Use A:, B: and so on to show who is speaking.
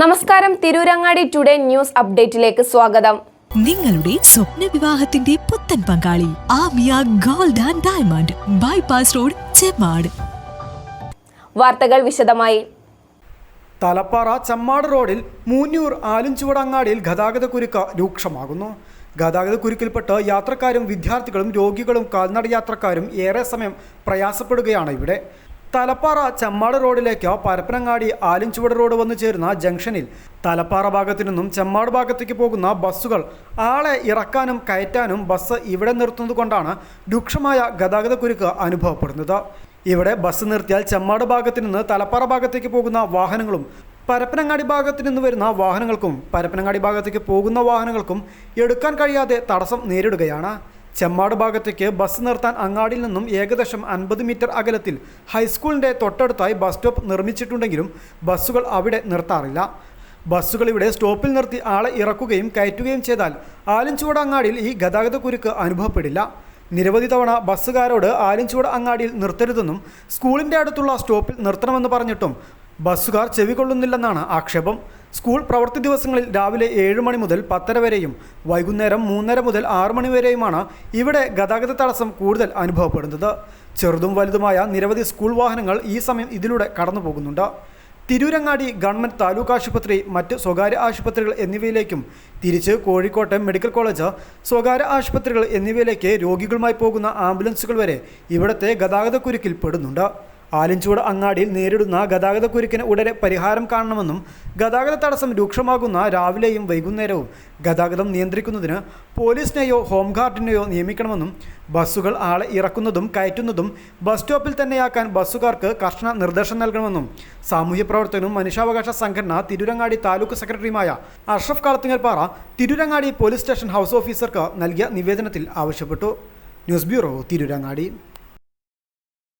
A: നമസ്കാരം. Tirurangadi today news അപ്ഡേറ്റിലേക്ക് സ്വാഗതം.
B: നിങ്ങളുടെ സ്വപ്ന വിവാഹത്തിന്റെ പുത്തൻ പങ്കാളി Amiya gold and diamond bypass road Chemmad.
A: വാർത്തകൾ വിശദമായി.
C: തലപ്പാറ ചെമ്മാട് റോഡിൽ മൂന്നൂർ ആലുംചുവടങ്ങാടിയിൽ ഗതാഗതക്കുരുക്ക് രൂക്ഷമാകുന്നു. ഗതാഗതക്കുരുക്കിൽപ്പെട്ട് യാത്രക്കാരും വിദ്യാർത്ഥികളും രോഗികളും കാൽനട യാത്രക്കാരും ഏറെ സമയം പ്രയാസപ്പെടുകയാണ് ഇവിടെ. തലപ്പാറ ചെമ്മാട് റോഡിലേക്കോ പരപ്പനങ്ങാടി ആലിൻചുവട് റോഡ് വന്ന് ചേരുന്ന ജംഗ്ഷനിൽ തലപ്പാറ ഭാഗത്തു നിന്നും ചെമ്മാട് ഭാഗത്തേക്ക് പോകുന്ന ബസ്സുകൾ ആളെ ഇറക്കാനും കയറ്റാനും ബസ് ഇവിടെ നിർത്തുന്നത് കൊണ്ടാണ് രൂക്ഷമായ ഗതാഗതക്കുരുക്ക് അനുഭവപ്പെടുന്നത്. ഇവിടെ ബസ് നിർത്തിയാൽ ചെമ്മാട് ഭാഗത്തു നിന്ന് തലപ്പാറ ഭാഗത്തേക്ക് പോകുന്ന വാഹനങ്ങളും പരപ്പനങ്ങാടി ഭാഗത്തു നിന്ന് വരുന്ന വാഹനങ്ങൾക്കും പരപ്പനങ്ങാടി ഭാഗത്തേക്ക് പോകുന്ന വാഹനങ്ങൾക്കും എടുക്കാൻ കഴിയാതെ തടസ്സം നേരിടുകയാണ്. ചെമ്മാട് ഭാഗത്തേക്ക് ബസ് നിർത്താൻ അങ്ങാടിയിൽ നിന്നും ഏകദേശം അൻപത് മീറ്റർ അകലത്തിൽ ഹൈസ്കൂളിന്റെ തൊട്ടടുത്തായി ബസ് സ്റ്റോപ്പ് നിർമ്മിച്ചിട്ടുണ്ടെങ്കിലും ബസ്സുകൾ അവിടെ നിർത്താറില്ല. ബസ്സുകൾ ഇവിടെ സ്റ്റോപ്പിൽ നിർത്തി ആളെ ഇറക്കുകയും കയറ്റുകയും ചെയ്താൽ ആലിൻചുവട് അങ്ങാടിയിൽ ഈ ഗതാഗതക്കുരുക്ക് അനുഭവപ്പെടില്ല. നിരവധി തവണ ബസ്സുകാരോട് ആലിൻചുവട് അങ്ങാടിയിൽ നിർത്തരുതെന്നും സ്കൂളിന്റെ അടുത്തുള്ള സ്റ്റോപ്പിൽ നിർത്തണമെന്ന് പറഞ്ഞിട്ടും ബസ്സുകാർ ചെവികൊള്ളുന്നില്ലെന്നാണ് ആക്ഷേപം. സ്കൂൾ പ്രവൃത്തി ദിവസങ്ങളിൽ രാവിലെ ഏഴ് മണി മുതൽ പത്തര വരെയും വൈകുന്നേരം മൂന്നര മുതൽ ആറ് മണി വരെയുമാണ് ഇവിടെ ഗതാഗത തടസ്സം കൂടുതൽ അനുഭവപ്പെടുന്നത്. ചെറുതും വലുതുമായ നിരവധി സ്കൂൾ വാഹനങ്ങൾ ഈ സമയം ഇതിലൂടെ കടന്നു പോകുന്നുണ്ട് തിരൂരങ്ങാടി ഗവൺമെന്റ് താലൂക്ക് ആശുപത്രി മറ്റ് സ്വകാര്യ ആശുപത്രികൾ എന്നിവയിലേക്കും തിരിച്ച് കോഴിക്കോട്ടെ മെഡിക്കൽ കോളേജ് സ്വകാര്യ ആശുപത്രികൾ എന്നിവയിലേക്ക് രോഗികളുമായി പോകുന്ന ആംബുലൻസുകൾ വരെ ഇവിടുത്തെ ഗതാഗതക്കുരുക്കിൽ പെടുന്നുണ്ട്. ആലിൻചൂട് അങ്ങാടിയിൽ നേരിടുന്ന ഗതാഗതക്കുരുക്കിന് ഉടനെ പരിഹാരം കാണണമെന്നും ഗതാഗത തടസ്സം രൂക്ഷമാകുന്ന രാവിലെയും വൈകുന്നേരവും ഗതാഗതം നിയന്ത്രിക്കുന്നതിന് പോലീസിനെയോ ഹോംഗാർഡിനെയോ നിയമിക്കണമെന്നും ബസ്സുകൾ ആളെ ഇറക്കുന്നതും കയറ്റുന്നതും ബസ് സ്റ്റോപ്പിൽ തന്നെയാക്കാൻ ബസ്സുകാർക്ക് കർശന നിർദ്ദേശം നൽകണമെന്നും സാമൂഹ്യ പ്രവർത്തകനും മനുഷ്യാവകാശ സംഘടന തിരുരങ്ങാടി താലൂക്ക് സെക്രട്ടറിയുമായ Ashraf Kalathingalpara Tirurangadi police station house ഓഫീസർക്ക് നൽകിയ നിവേദനത്തിൽ ആവശ്യപ്പെട്ടു. News bureau Tirurangadi.